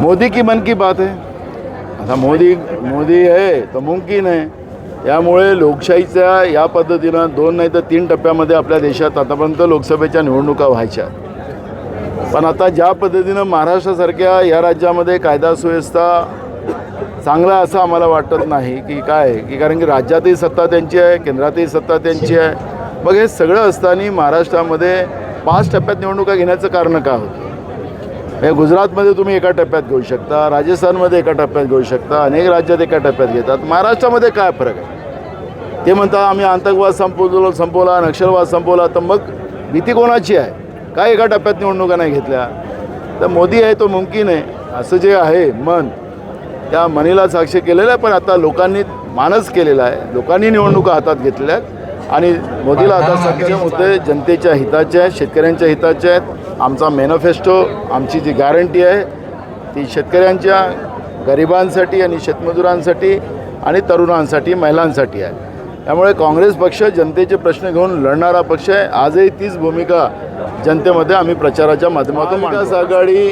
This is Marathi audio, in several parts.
मोदी की मन की बात आहे आता मोदी मोदी आहे तर मुमकिन आहे त्यामुळे लोकशाहीच्या या पद्धतीनं दोन नाही तर तीन टप्प्यामध्ये आपल्या देशात आतापर्यंत लोकसभेच्या निवडणुका व्हायच्या. पण आता ज्या पद्धतीनं महाराष्ट्रासारख्या या राज्यामध्ये कायदा सुव्यवस्था चांगला असं आम्हाला वाटत नाही की काय? की कारण की राज्यातही सत्ता त्यांची आहे केंद्रातही सत्ता त्यांची आहे. मग हे सगळं असताना महाराष्ट्रामध्ये पाच टप्प्यात निवडणुका घेण्याचं कारण काय होतं? हे गुजरातमध्ये तुम्ही एका टप्प्यात घेऊ शकता राजस्थानमध्ये एका टप्प्यात घेऊ शकता अनेक राज्यात एका टप्प्यात घेतात. महाराष्ट्रामध्ये काय फरक आहे? ते म्हणतात आम्ही आतंकवाद संपवलो संपवला नक्षलवाद संपवला. तर मग भीती कोणाची आहे? काय एका टप्प्यात निवडणुका नाही घेतल्या? तर मोदी आहे तो मुमकिन आहे. असं जे आहे मन त्या मनीला साक्ष केलेलं आहे पण आता लोकांनी मानस केलेला आहे. लोकांनी निवडणुका हातात घेतलेल्या आहेत आणि मोदीला आता सगळे मुद्दे जनतेच्या हिताचे आहेत शेतकऱ्यांच्या हिताचे आहेत. आमचा मॅनिफेस्टो आमची जी गॅरंटी आहे ती शेतकऱ्यांच्या गरिबांसाठी आणि शेतमजुरांसाठी आणि तरुणांसाठी महिलांसाठी आहे. त्यामुळे काँग्रेस पक्ष जनतेचे प्रश्न घेऊन लढणारा पक्ष आहे. आजही तीच भूमिका जनतेमध्ये आम्ही प्रचाराच्या माध्यमातून महाविकास आघाडी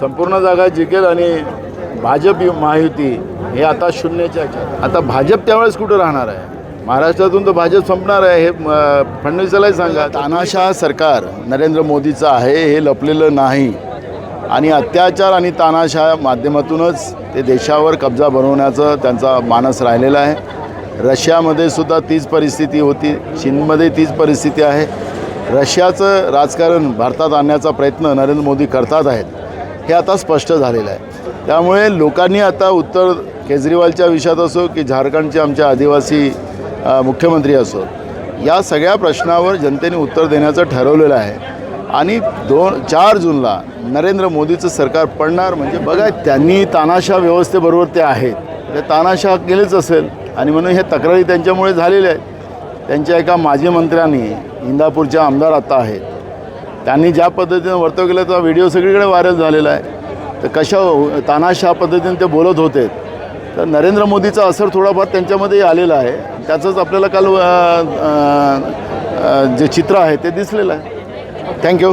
संपूर्ण जागा जिंकेल आणि भाजप महायुती हे आता शून्याच्या. आता भाजप त्यावेळेस कुठं राहणार आहे? महाराष्ट्रातून तर भाजप संपणार आहे हे फडणवीसालाही सांगा. तानाशाह सरकार नरेंद्र मोदीचं आहे हे लपलेलं नाही. आणि अत्याचार आणि तानाशाह माध्यमातूनच ते देशावर कब्जा बनवण्याचं त्यांचा मानस राहिलेला आहे. रशियामध्ये सुद्धा तीच परिस्थिती होती चीनमध्ये तीच परिस्थिती आहे. रशियाचं राजकारण भारतात आणण्याचा प्रयत्न नरेंद्र मोदी करतात आहेत हे आता स्पष्ट झालेलं आहे. त्यामुळे लोकांनी आता उत्तर केजरीवालच्या विषयात असो की झारखंडचे आमच्या आदिवासी मुख्यमंत्री असो. या सगळ्या प्रश्नावर जनतेने उत्तर देण्याचं ठरवलेलं आहे. आणि दोन चार जूनला नरेंद्र मोदीचं सरकार पडणार म्हणजे बघा त्यांनी तानाशा व्यवस्थेबरोबर ते आहेत. ते तानाशा केलेच असेल आणि म्हणून हे तक्रारी त्यांच्यामुळे झालेल्या आहेत. त्यांच्या एका माजी मंत्र्यांनी इंदापूरच्या आमदार आता आहेत. त्यांनी ज्या पद्धतीनं वर्तव केलं तो व्हिडिओ सगळीकडे व्हायरल झालेला आहे. तर कशा हो, तानाशा पद्धतीने ते बोलत होते. तर नरेंद्र मोदीचा असर थोडाफार त्यांच्यामध्ये आलेला आहे. त्याचंच आपल्याला काल जे चित्र आहे ते दिसलेलं आहे. थँक्यू